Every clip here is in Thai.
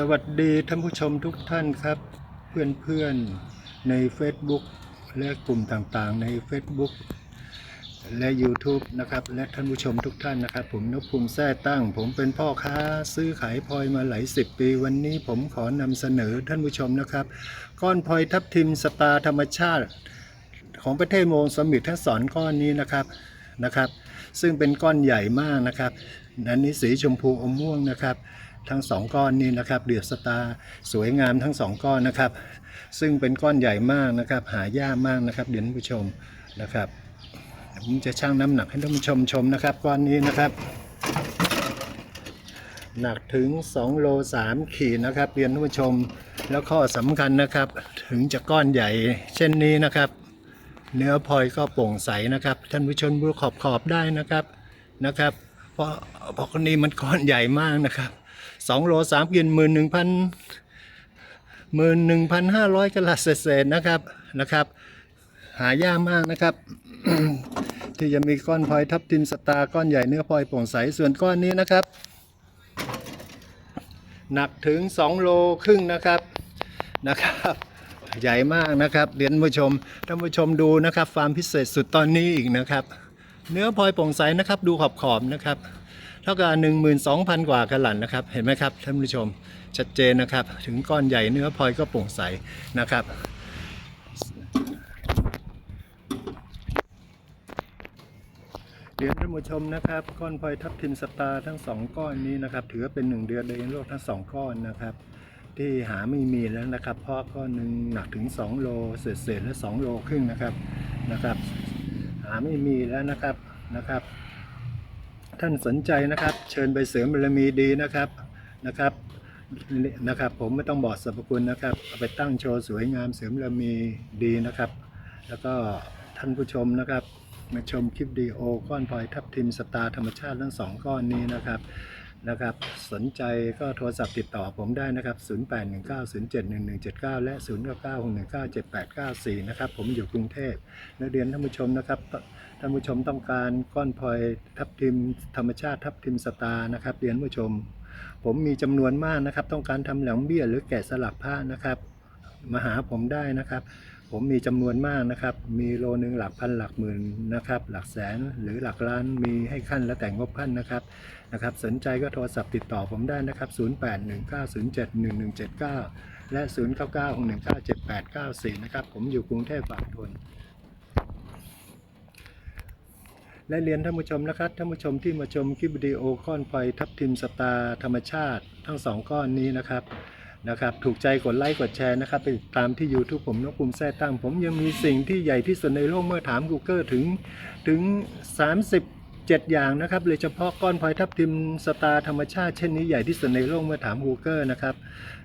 สวัสดีท่านผู้ชมทุกท่านครับ เพื่อนๆใน Facebook และกลุ่มต่างๆ ใน Facebook และ YouTube นะครับ และท่านผู้ชมทุกท่านนะครับ ผมนพภูมิแท้ตั้ง ผมเป็นพ่อค้าซื้อขายพลอยมาหลายสิบปี วันนี้ผมขอนำเสนอท่านผู้ชมนะครับ ก้อนพลอยทับทิมสตาธรรมชาติ ของประเทศโมซัมบิกทั้งสองก้อนนี้นะครับนะครับ ซึ่งเป็นก้อนใหญ่มากนะครับอันนี้สีชมพูอมม่วงนะครับ ทั้งสองก้อนนี้นะครับเดือดสตาสวยงามทั้งสองก้อนนะครับ ซึ่งเป็นก้อนใหญ่มากนะครับ หายากมากนะครับเดี๋ยวท่านผู้ชมนะครับผมจะชั่งน้ำหนักให้ท่านผู้ชมชมนะครับก้อนนี้นะครับ หนักถึง2โล3ขีดนะครับเรียนท่านผู้ชมแล้วข้อสำคัญนะครับ ถึงจะก้อนใหญ่เช่นนี้นะครับ เนื้อพลอยก็โปร่งใสนะครับ ท่านผู้ชมดูขอบขอบได้นะครับนะครับ เพราะเพราะนี้มันก้อนใหญ่มากนะครับ สองโลสามกินหมื่นหนึ่งพันหมื่นหนึ่งพันห้าร้อยกลัดเศษนะครับนะครับ หายากมากนะครับ ที่จะมีก้อนพลอยทับทิมสตาร์ก้อนใหญ่เนื้อพลอยโปร่งใสส่วนก้อนนี้นะครับ หนักถึง 2 โลครึ่งนะครับนะครับใหญ่มากนะครับเรียนผู้ชมท่านผู้ชมดูนะครับฟาร์มพิเศษสุดตอนนี้อีกนะครับ เนื้อพลอยโปร่งใสนะครับ ดูขอบขอบนะครับ เท่ากับ 12,000 กว่ากะหลันนะครับ เห็นไหมครับท่านผู้ชมชัดเจนนะครับ ถึงก้อนใหญ่เนื้อพลอยก็โปร่งใสนะครับเรียนท่านผู้ชมนะครับก้อนพลอยทับทิมสตาร์ทั้งสองก้อนนี้นะครับ ถือเป็นหนึ่งเดือนเลยในโลกทั้งสองก้อนนะครับ ที่หาไม่มีแล้วนะครับ เพราะก้อนหนึ่งหนักถึง 2 โลเศษๆและ 2 โลครึ่งนะครับนะครับ หาไม่มีแล้วนะครับนะครับ ท่านสนใจนะครับ เชิญไปเสริมบารมีดีนะครับนะครับนะครับ ผมไม่ต้องบอกสรรพคุณนะครับเอาไปตั้งโชว์สวยงามเสริมบารมีดีนะครับ แล้วก็ท่านผู้ชมนะครับ มาชมคลิปดีโอก้อนพลอยทับทิมสตาร์ธรรมชาติทั้งสองก้อนนี้นะครับนะครับ สนใจก็โทรศัพท์ติดต่อผมได้นะครับ 0819071179 และ 0996197894 นะครับ ผมอยู่กรุงเทพและเรียนท่านผู้ชมนะครับ ท่านผู้ชมต้องการก้อนพลอยทับทิมธรรมชาติทับทิมสตาร์นะครับ เรียนผู้ชม ผมมีจำนวนมากนะครับ ต้องการทำแหลมเบี้ยหรือแกะสลักผ้านะครับ มาหาผมได้นะครับ ผมมีจำนวนมากนะครับ มีโลนึงหลักพันหลักหมื่นนะครับ หลักแสนหรือหลักล้านมีให้ขั้นและแต่งงบขั้นนะครับนะครับ สนใจก็โทรศัพท์ติดต่อผมได้นะครับ 0819071179 และ 0991978894 นะครับ ผมอยู่กรุงเทพฝั่งทนและเรียนท่านผู้ชมนะครับท่านผู้ชมที่มาชมคลิปวิดีโอก้อนไฟทับทิมสตาร์ธรรมชาติ ทั้งสองก้อนนี้นะครับ นะครับ ถูกใจกดไลค์กดแชร์นะครับไปติดตามที่ YouTube ผมนกภูมิแท้ตั้ง ผมยังมีสิ่งที่ใหญ่ที่สุดในโลกเมื่อถาม Google ถึงถึง 7 อย่างนะครับโดยเฉพาะก้อนพลอยทับทิมสตาร์ธรรมชาติเช่นนี้ใหญ่ที่สุดในโลกเมื่อถาม Google นะครับ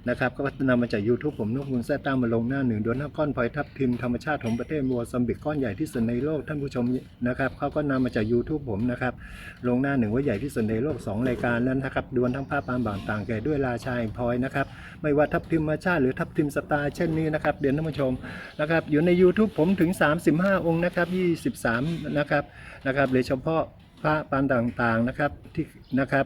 นะครับก็นำมาจาก YouTube ผมนกภูมิแท้ตั้งมาลงหน้าหนึ่งโดยหน้าก้อนพลอยทับทิมธรรมชาติของประเทศโมซัมบิกก้อนใหญ่ที่สุดในโลกท่านผู้ชมนะครับเขาก็นำมาจาก YouTube ผมนะครับลงหน้าหนึ่งว่าใหญ่ที่สุดในโลก 2 รายการแล้วนะครับดวลทั้งภาพปานบางต่างแก่ด้วยราชาแห่งพลอยนะครับไม่ว่าทับทิมธรรมชาติหรือทับทิมสตาร์เช่นนี้นะครับเดี๋ยวท่านผู้ชมนะครับอยู่ใน YouTube ผมถึง 35 องค์นะครับ23นะครับนะครับโดยเฉพาะ พระปานต่างๆนะครับที่นะครับ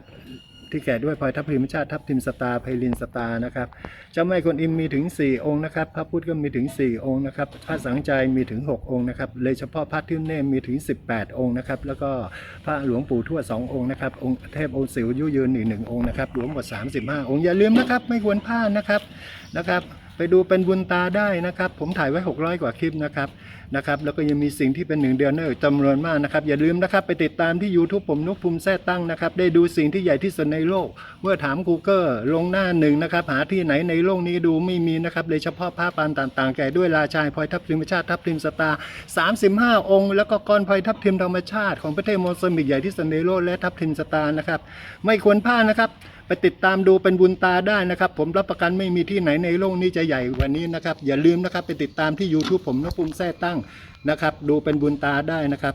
ที่แก่ด้วยพลอยทับทิมชาติทับทิมสตาไพลินสตานะครับเจ้าแม่กวนอิมมีถึง 4 องค์นะครับ พระพุทธก็มีถึง 4 องค์นะครับพระสังใจมีถึง 6 องค์นะครับเลยเฉพาะพระทิมเนมมีถึง 18 องค์นะครับแล้วก็พระหลวงปู่ทวด2องค์นะครับองค์เทพองค์สิวยุยืนอีกหนึ่งองค์นะครับรวมหมด35 องค์อย่าลืมนะครับไม่ควรพลาดนะครับนะครับ ไปดูเป็นบุญตาได้นะครับ ผมถ่ายไว้ 600 กว่าคลิปนะครับนะครับแล้วก็ยังมีสิ่งที่เป็นหนึ่งเดือนเนอร์จำนวนมากนะครับ อย่าลืมนะครับไปติดตามที่ YouTube ผมนุกภูมิแท้ตั้งนะครับ ได้ดูสิ่งที่ใหญ่ที่สุดในโลก เมื่อถาม Google ลงหน้าหนึ่งนะครับ หาที่ไหนในโลกนี้ดูไม่มีนะครับโดยเฉพาะผ้าปานต่างๆ แก่ด้วยราชายพลอยทับทิมชาติทับทิมสตาร์35 องค์ แล้วก็ก้อนพลอยทับทิมธรรมชาติของประเทศโมซัมบิกใหญ่ที่สุดในโลกและทับทิมสตาร์นะครับไม่ควรพลาดนะครับ ไปติดตามดูเป็นบุญตาได้นะครับ ผมรับประกันไม่มีที่ไหนในโลกนี้จะใหญ่กว่านี้นะครับ อย่าลืมนะครับไปติดตามที่ YouTube ผมนภูมิแท้ตั้งนะครับ ดูเป็นบุญตาได้นะครับ